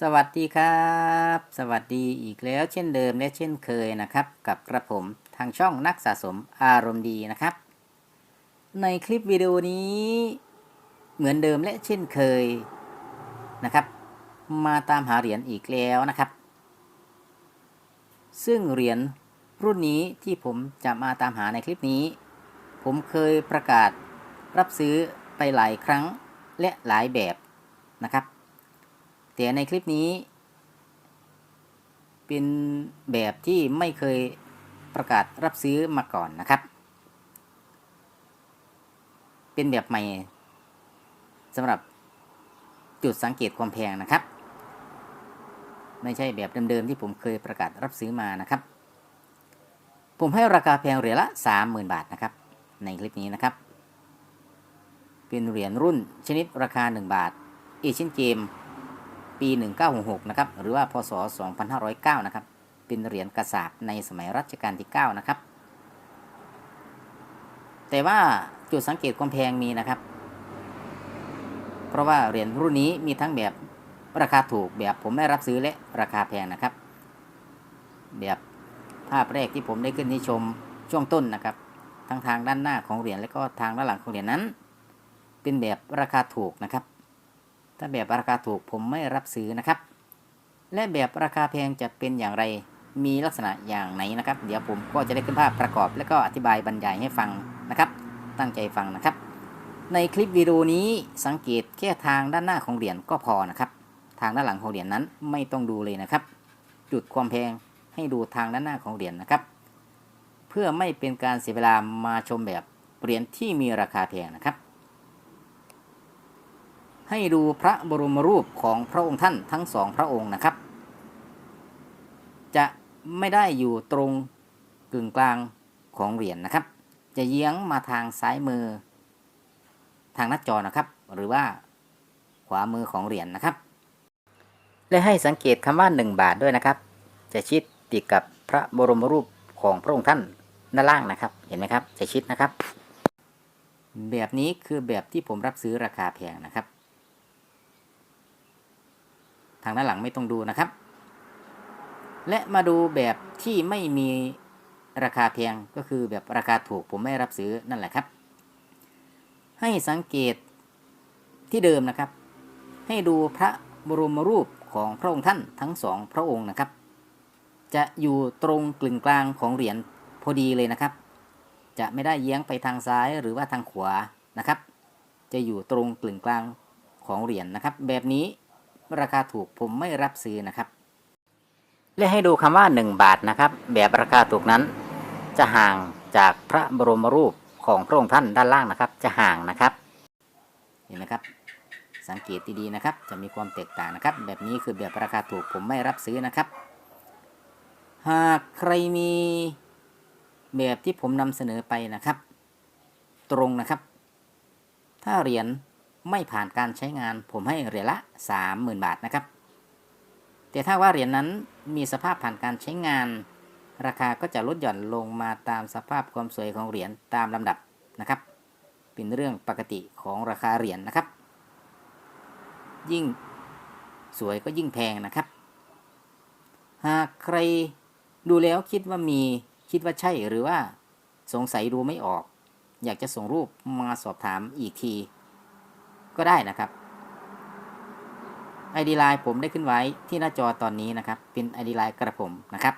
สวัสดีครับ สวัสดีอีกแล้วเช่นเดิมและเช่นเคยนะครับ กับกระผมทางช่องนักสะสมอารมณ์ดีนะครับ ในคลิปวิดีโอนี้เหมือนเดิมและเช่นเคยนะครับ มาตามหาเหรียญอีกแล้วนะครับ ซึ่งเหรียญรุ่นนี้ที่ผมจะมาตามหาในคลิปนี้ ผมเคยประกาศรับซื้อไปหลายครั้งและหลายแบบนะครับ แต่ในคลิปนี้ เป็นแบบที่ไม่เคยประกาศรับซื้อมาก่อนนะครับ เป็นแบบใหม่สำหรับจุดสังเกตความแพงนะครับ ไม่ใช่แบบเดิมๆที่ผมเคยประกาศรับซื้อมานะครับ ผมให้ราคาแพงเหรียญละ 30,000 บาทนะครับ ในคลิปนี้นะครับ เป็นเหรียญรุ่นชนิดราคา 1 บาทเอเชียนเกม ปี 1966 นะครับ หรือว่า พศ 2509 นะครับ เป็นเหรียญกระสาบในสมัยรัชกาลที่ 9 นะครับ แต่ว่าจุดสังเกตความแพงมีนะครับ เพราะว่าเหรียญรุ่นนี้มีทั้งแบบราคาถูกแบบผมไม่รับซื้อและราคาแพงนะครับ แบบภาพแรกที่ผมได้ขึ้นที่ชมช่วงต้นนะครับ ทั้งทางด้านหน้าของเหรียญและก็ทางด้านหลังของเหรียญนั้น เป็นแบบราคาถูกนะครับ ถ้าแบบราคาถูกผมไม่รับซื้อนะครับ และแบบราคาแพงจะเป็นอย่างไร มีลักษณะอย่างไหนนะครับ เดี๋ยวผมก็จะได้ขึ้นภาพประกอบ และก็อธิบายบรรยายให้ฟังนะครับ ตั้งใจฟังนะครับ ในคลิปวิดีโอนี้สังเกตแค่ทางด้านหน้าของเหรียญก็พอนะครับ ทางด้านหลังของเหรียญนั้นไม่ต้องดูเลยนะครับ จุดความแพงให้ดูทางด้านหน้าของเหรียญนะครับ เพื่อไม่เป็นการเสียเวลามาชมแบบเหรียญที่มีราคาแพงนะครับ ให้ดูพระบรมรูปของพระองค์ท่านทั้งสองพระองค์นะครับ จะไม่ได้อยู่ตรงกึ่งกลางของเหรียญนะครับ จะเยื้องมาทางซ้ายมือ ทางหน้าจอนะครับ หรือว่าขวามือของเหรียญนะครับ และให้สังเกตคำว่า 1 บาทด้วยนะครับ จะชิดติดกับพระบรมรูปของพระองค์ท่านด้านล่างนะครับ เห็นไหมครับ จะชิดนะครับ แบบนี้คือแบบที่ผมรับซื้อราคาแพงนะครับ ทางด้านหลังไม่ต้องดูนะครับ และมาดูแบบที่ไม่มีราคาแพงก็คือแบบราคาถูกผมไม่รับซื้อนั่นแหละครับ ให้สังเกตที่เดิมนะครับ ให้ดูพระบรมรูปของพระองค์ท่านทั้งสองพระองค์นะครับ จะอยู่ตรงกลึงกลางของเหรียญพอดีเลยนะครับ จะไม่ได้เยื้งไปทางซ้ายหรือว่าทางขวานะครับ จะอยู่ตรงกลึงกลางของเหรียญนะครับ แบบนี้ ราคาถูกผมไม่รับซื้อนะครับ และให้ดูคำว่า 1 บาทนะครับ แบบราคาถูกนั้น จะห่างจากพระบรมรูปของพระองค์ท่านด้านล่างนะครับ จะห่างนะครับ เห็นไหมครับ สังเกตดีๆนะครับ จะมีความแตกต่างนะครับ แบบนี้คือแบบราคาถูกผมไม่รับซื้อนะครับ หากใครมีแบบที่ผมนำเสนอไปนะครับ ตรงนะครับ ถ้าเหรียญ ไม่ผ่านการใช้งาน ผมให้เหรียญละ 30,000 บาทนะครับ แต่ถ้าว่าเหรียญนั้นมีสภาพผ่านการใช้งาน ราคาก็จะลดหย่อนลงมาตามสภาพความสวยของเหรียญตามลำดับนะครับ เป็นเรื่องปกติของราคาเหรียญนะครับ ยิ่งสวยก็ยิ่งแพงนะครับ หากใครดูแล้วคิดว่ามีคิดว่าใช่หรือว่าสงสัยดูไม่ออก อยากจะส่งรูปมาสอบถามอีกที ก็ได้นะครับ ID line ผมได้ขึ้นไว้ที่หน้าจอตอนนี้นะครับ เป็น ID line กระผมนะครับ